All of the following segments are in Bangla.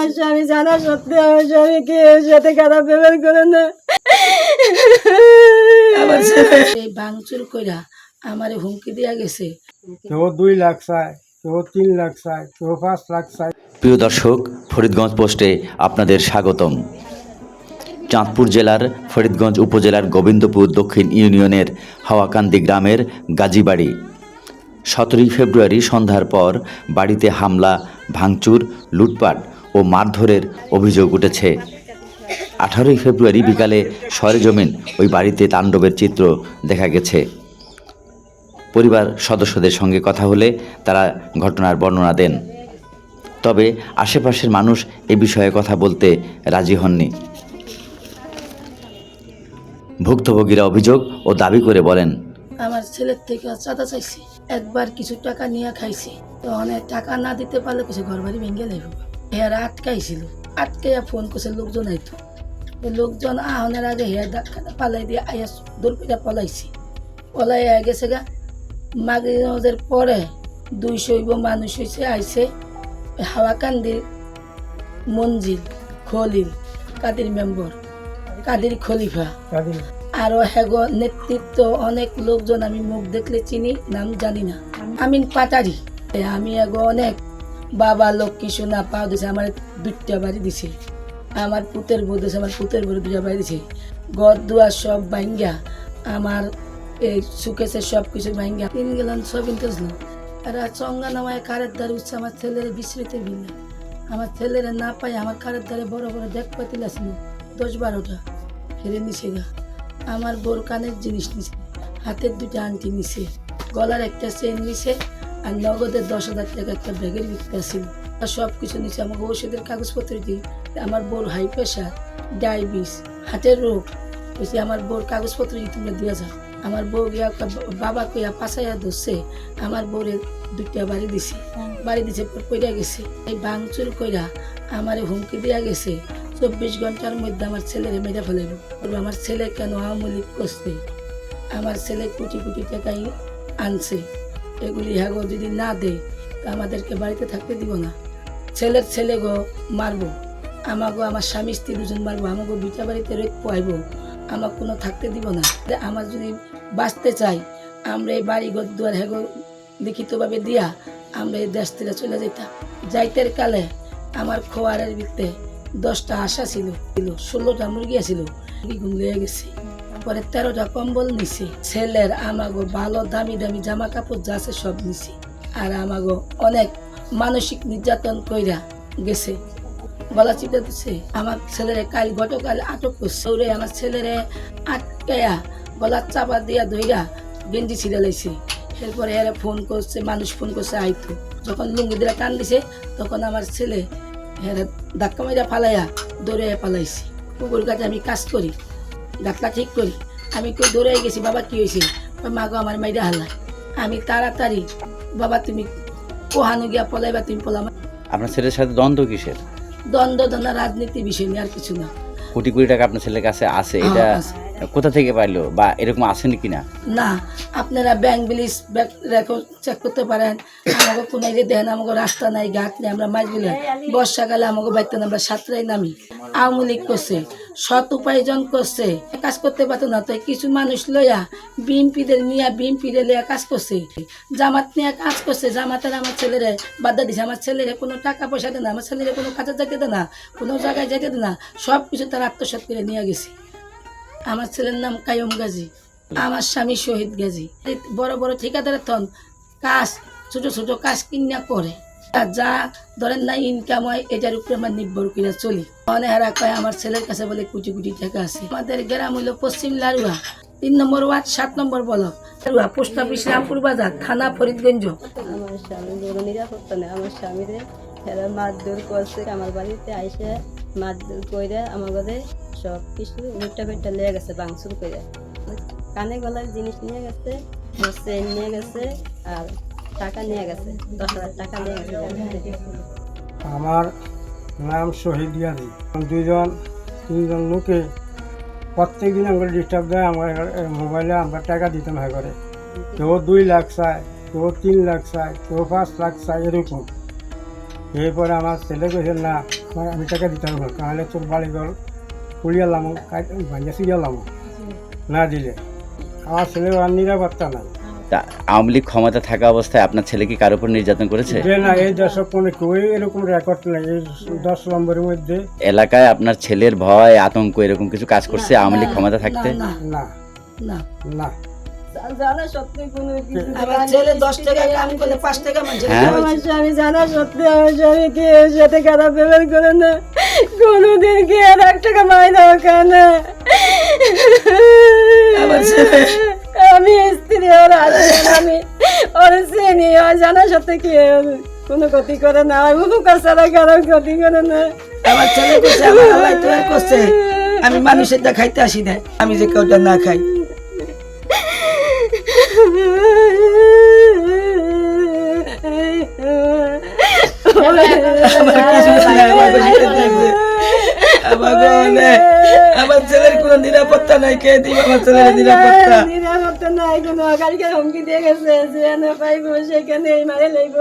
আমার স্বামী জানা সত্যি আমার স্বামীকে এর সাথে খারাপ ব্যবহার করে না। আমার এই ভাঙচুর কইরা আমারে হুমকি দিয়া গেছে। কেউ দুই লাখ চায় কেউ তিন লাখ চায় কেউ পাঁচ লাখ চায়। প্রিয় দর্শক ফরিদগঞ্জ পোস্টে আপনাদের স্বাগতম। চাঁদপুর জেলার ফরিদগঞ্জ উপজেলার গোবিন্দপুর দক্ষিণ ইউনিয়নের হাওয়াকান্দি গ্রামের গাজীবাড়ি। সতেরোই ফেব্রুয়ারি সন্ধ্যার পর বাড়িতে হামলা ভাঙচুর লুটপাট ও মারধরের অভিযোগ উঠেছে। আঠারোই ফেব্রুয়ারি বিকালে সরেজমিন ওই বাড়িতে তাণ্ডবের চিত্র দেখা গেছে। পরিবার সদস্যদের সঙ্গে কথা হলে তারা ঘটনার বর্ণনা দেন। তবে আশেপাশের মানুষ এ বিষয়ে কথা বলতে রাজি হননি। ভুক্তভোগীরা অভিযোগ ও দাবি করে বলেন, আমার ছেলের থেকে চাঁদা চাইছি। একবার কিছু টাকা নিয়ে খাইছি। তো অনেক টাকা না দিতে পারলে কিছু ঘর বাড়ি ভেঙে লাগবে হেয়ারা আটকাইছিল আটকাইয়া ফোন করছে লোকজন আইতো লোকজন আহনের আগে হেয়ার ডাক্তার পালাই দিয়ে আইয়া দৌড় পিঠা পলাইছি। পলাই গেছে গা। মাগরিনের পরে দুইশো মানুষ হয়েছে আইছে হাওয়াকান্দির মঞ্জিল খলিল কাদির মেম্বর কাদির খলিফা। তাদের আরও হেগ নেতৃত্ব অনেক লোকজন আমি মুখ দেখলে চিনি নাম জানি না। আমিন পাটারি আমি এগো অনেক বাবা লক্ষ্মী সোনা পাও দিছে, আমার দুইটা বাড়ি দিছে। আমার পুতের বউ দিছে, আমার পুতের বউ দুটা বাড়ি দিছে। ঘর দুয়ার সব ভাঙ্গা, আমার এই সুকেছে সব কিছু ভাঙ্গা। তিন গেলাম, সব ইন্টারেস্ট আর চঙ্গা নামায় কারের দ্বারে উঠছে, আমার ছেলের বিস্মৃতি ভিন্ন। আমার ছেলের না পাই আমার কারের দ্বারে বড় বড় দেখ পাতিল আসছিল দশ বারোটা ফিরে নিছে গা। আমার বোর কানের জিনিস নিছে, হাতের দুটো আংটি নিছে, গলার একটা চেন নিছে আর নগদের দশ হাজার টাকা একটা ব্যাগের বিক্রি ছিল আর সব কিছু নিছে আমাকে ওষুধের কাগজপত্র দিই। আমার বোর হাই প্রেশার ডায়াবিটিস, হার্টের রোগ। বলছি আমার বোর কাগজপত্র দিয়ে তোমরা দিয়ে যাও, আমার বউ গিয়া বাবা কইয়া পাশাইয়া ধরছে, আমার বউরে দুইটা বাড়ি দিছে। বাড়ি দিছে পইরা গেছে। এই ভাঙচুর কইরা আমারে হুমকি দেয়া গেছে। চব্বিশ ঘণ্টার মধ্যে আমার ছেলেরে মেরে ফেলাইব আমার ছেলে কেন আওয়ামী লীগ করছে? আমার ছেলে কোটি কোটি টাকাই আনছে। এগুলি হ্যাগো যদি না দেয় তো আমাদেরকে বাড়িতে থাকতে দিব না। ছেলের ছেলে গো, মারবো। আমাগো, আমার স্বামী, স্ত্রী দুজন মারবো। আমাকে বিটা বাড়িতে রেখ পোয়াইবো আমার কোনো থাকতে দিব না। আমার যদি বাঁচতে চাই, আমরা এই বাড়ি ঘর দুয়ার হেগো লিখিতভাবে দিয়া আমরা এই দেশ থেকে চলে যেতাম যাইতের কালে আমার খোয়ারের ভিতরে দশটা আশা ছিল। ষোলোটা মুরগি ছিল গুণ পরে তেরোটা কম্বল নিছি। ছেলের আমাগো ভালো দামি দামি জামা কাপড় যা আছে সব নিছি। আর আমাগো অনেক মানসিক নির্যাতন কইরা গেছে। গলা চিপে দিচ্ছে আমার ছেলেরে কাল গতকাল আটক করছে। ওরে আমার ছেলেরে আটকায়া গলার চাপা দিয়া ধইরা গেঞ্জি ছিঁড়ে লাইছে। এরপরে এরা ফোন করছে, মানুষ ফোন করছে, আইতো। যখন লুঙ্গি দিলা টান দিছে তখন আমার ছেলে এরা ধাক্কা মাইরা ফালাইয়া দৌড়ে পালাইছি। পুকুর কাছে আমি কাজ করি। ডাক্তার ঠিক করি। আমি কেউ দৌড়ে গেছি বাবা কি হয়েছে মা গো আমার মাইরা হাল্লা আমি তাড়াতাড়ি বাবা তুমি কোহানো গিয়া পলাইবা তুমি পলাম আপনার ছেলের সাথে দ্বন্দ্ব কিসের? দ্বন্দ্ব দ্বন্দ্ব রাজনীতি বিষয় নিয়ে আর কিছু না। কোটি কোটি টাকা আপনার ছেলের কাছে আছে হ্যাঁ, এটা আছে। কোথা থেকে পাইলো? বা এরকম আসেনি কিনা? না, আপনারা ব্যাংক বিলিস রেকর্ড চেক করতে পারেন। আমাকে কোনো যে দেখেন আমাকে রাস্তা নাই, ঘাট নেই, আমরা মাছ বিলে বর্ষাকালে আমাকে বাড়িতে আমরা সাঁতরাই নামি আওয়ামী লীগ করছে, সৎ উপার্জন করছে কাজ করতে পারতো না। তো কিছু মানুষ লইয়া বিএমপিদের নিয়ে বিএমপিদের লইয়া কাজ করছে। জামাত নিয়ে কাজ করছে। জামাতের আমার ছেলেরে বাধা দিছে। আমার ছেলেরে কোনো টাকা পয়সা দেয় না, আমার ছেলেরে কোনো কাজে যেতে দেয় না, কোনো জায়গায় যেতে দেয় না। সব কিছু তারা আত্মসাৎ করে নিয়ে গেছে। আমার ছেলের নাম কায়ম গাজী, আমার স্বামী শহীদ গাজী। বড় বড় ঠিকাদারের তন কাজ, ছোট ছোট কাজ কিনা করে। যা ধরেন না ইনকাম হয়, এটার উপরে আমার নির্ভর করে চলি। অনেহারা কয়, আমার ছেলের কাছে বলে কোটি কোটি টাকা আছে। আমাদের গ্রাম হইল পশ্চিম লারুয়া। তিন নম্বর ওয়ার্ড, সাত নম্বর block. Larua, post office, Rampur Bazar, থানা, ফরিদগঞ্জ। আমার স্বামী বড় নিরাপত্তা নেই। আমার স্বামীরে মারধর করছে। আমার বাড়িতে আইসে মারধর করে আমার সব কিছু পেটটা লেগে গেছে বাংসুর করে। কানে গলার জিনিস নিয়ে গেছে চেন নিয়ে গেছে, আর টাকা নিয়ে গেছে, দশ হাজার টাকা নিয়ে গেছে আমার নাম শহীদ ইয়াদি। দুইজন, তিনজন লোকে প্রত্যেক দিন আমাকে ডিস্টার্ব দেয়, আমার মোবাইলে আমরা টাকা দিতাম হ্যাঁ করে। কেউ দুই লাখ চায়, কেউ তিন লাখ চায়, কেউ পাঁচ লাখ চায়, এরকম। এরপরে আমার ছেলে কেছে না আমি টাকা দিতে না, তাহলে তোর বাড়িঘর পুড়িয়ালাম ভাঙিয়া সিরিয়ালাম না দিলে। আমার ছেলে আর নিরাপত্তা নাই। তা আওয়ামী লীগ ক্ষমতা থাকা অবস্থায় আপনার ছেলে কি কারোর উপর নির্যাতন করেছে? যে না এই দশক কোনো কেউ এরকম রেকর্ড নেই। এই দশ নম্বরের মধ্যে। এলাকায় আপনার ছেলের ভয় আতঙ্ক এরকম কিছু কাজ করছে আওয়ামী লীগ ক্ষমতা থাকতে? না না না না জানা সত্যি কোনো আমার ছেলে দশ টাকা কাম করলে পাঁচ টাকা হ্যাঁ? আমার স্বামী জানা সত্যি আমার স্বামী কি সাথে খারাপ ব্যবহার করে না। কোনোদিন কি আর এক টাকা না। আমি স্ত্রী ওর আমি ওর চিনি ওর জানা সত্যি কি কোনো ক্ষতি করে না ওই উপকার ছাড়া কারও ক্ষতি করে না। আমার ছেলে করছে আমার আল্লাহ তো করছে। আমি মানুষের দা খাইতে আসি না। আমি যে কেউটা না খাই। আমার। আমার গহনে, আমার ছেলের কোনো নিরাপত্তা নাই কে দিব আমার ছেলের নিরাপত্তা? নিরাপত্তা নাই কোনো কালকে হুমকি দিয়ে গেছে যেখানে পাইবো সেখানেই মারে লইব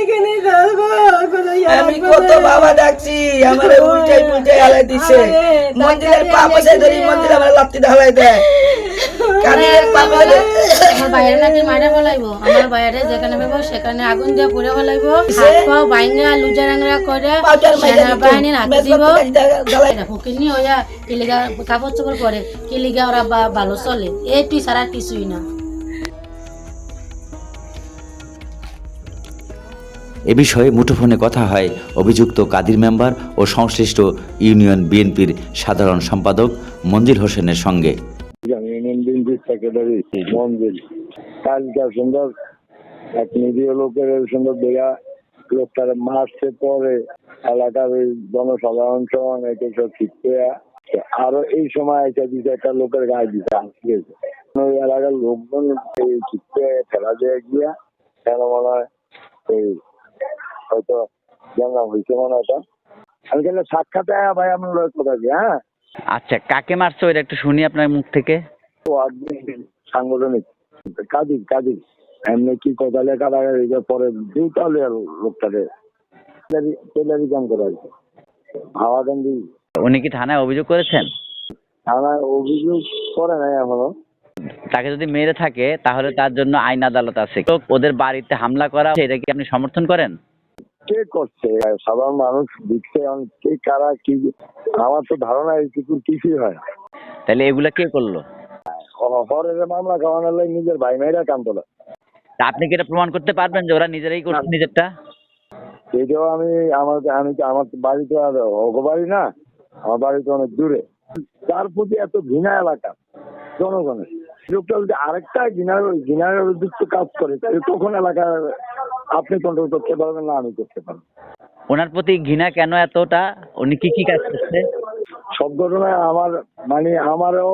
এখানে ধরবো কোনো আমি কত বাবা ডাকছি আমারে উল্টাই পুল্টাই হালাই দিছে। মন্দিরের পা বসে ধরি মন্দির আমার লাত্তি ঢালাই দেয়। আমার বাইরে নাকি মারে ফেলাইবো আমার বাইরে যেখানে পাবো সেখানে আগুন দিয়ে পুড়ে ফেলাইবো হাত পাও বাইঙ্গা লুজা রাংরা করে সেনাবাহিনীর হাতে দিব? জ্বালাই হইয়া কিলিগা কাপড় চোপড় পরে কিলিগা ওরা ভালো চলে। ছাড়া আর কিছুই না। এ বিষয়ে মুঠোফোনে কথা হয় অভিযুক্ত কাদির মেম্বার ও সংশ্লিষ্ট ইউনিয়ন বিএনপির সাধারণ সম্পাদক মঞ্জিল হোসেনের সঙ্গে। সেক্রেটারি মঞ্জিল কালকে সুন্দর এক নিরীহ লোকের সুন্দর বেড়া লোকটার মারছে পরে এলাকার ওই জনসাধারণ সহ অনেকে সব শিখতে আরও এই সময় এসে দিছে একটা লোকের গায়ে দিতে আজকে ওই এলাকার লোকজন এই শিখতে ফেলা দিয়ে গিয়া কেন মনে হয় এই হয়তো জানলাম হয়েছে মনে হয় আমি কেন সাক্ষাৎ ভাই আমি কথা কি হ্যাঁ? আচ্ছা কাকে মারছে ওইটা একটু শুনি আপনার মুখ থেকে। সাংগঠনিক। কাজী কাজী এমনি কি কথা লেখা লাগে পরে তাহলে আর লোকটাকে। টেলারি কাম করে আর হাওয়া গান্ধী উনি কি থানায় অভিযোগ করেছেন? থানায় অভিযোগ করে নাই এখনও। তাকে যদি মেরে থাকে তাহলে তার জন্য আইন আদালত আছে। ওদের বাড়িতে হামলা করা এটা কি আপনি সমর্থন করেন? কে করছে? সাধারণ মানুষ দিচ্ছে কে কারা কি আমার তো ধারণা এই কিছু কিছুই হয় তাহলে এগুলা কে করল? মামলা খাওয়ানোর লাগে নিজের ভাই মেয়েরা কাম তোলা। আপনি কি এটা প্রমাণ করতে পারবেন যে ওরা নিজেরাই করছে নিজেরটা? এটাও আমি আমার আমি আমার তো বাড়ি তো আর অগো বাড়ি না আমার বাড়ি তো অনেক দূরে। তার প্রতি এত ঘৃণা এলাকা জনগণের। লোকটা যদি আরেকটা ঘৃণার ঘৃণার যুক্ত কাজ করে তাহলে তখন এলাকার আপনি কন্ট্রোল করতে পারবেন না আমি করতে পারব। ওনার প্রতি ঘৃণা কেন এতটা? উনি কি কি কাজ করছে? সব ঘটনায় আমার মানে আমারও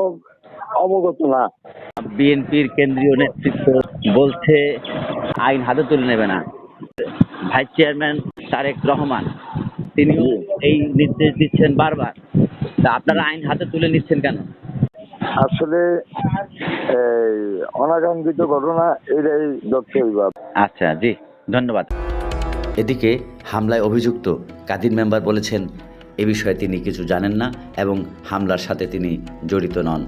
অবগত না। বিএনপির কেন্দ্রীয় নেতৃত্ব বলছে আইন হাতে তুলে নেবে না। ভাইস চেয়ারম্যান তারেক রহমান তিনি এই নির্দেশ দিচ্ছেন বারবার। তা আপনারা আইন হাতে তুলে নিচ্ছেন কেন? আসলে অনাকাঙ্ক্ষিত ঘটনা এটাই দক্ষ বিভাগ। আচ্ছা জি ধন্যবাদ। এদিকে হামলায় অভিযুক্ত কাদির মেম্বার বলেছেন এ বিষয়ে তিনি কিছু জানেন না এবং হামলার সাথে তিনি জড়িত নন।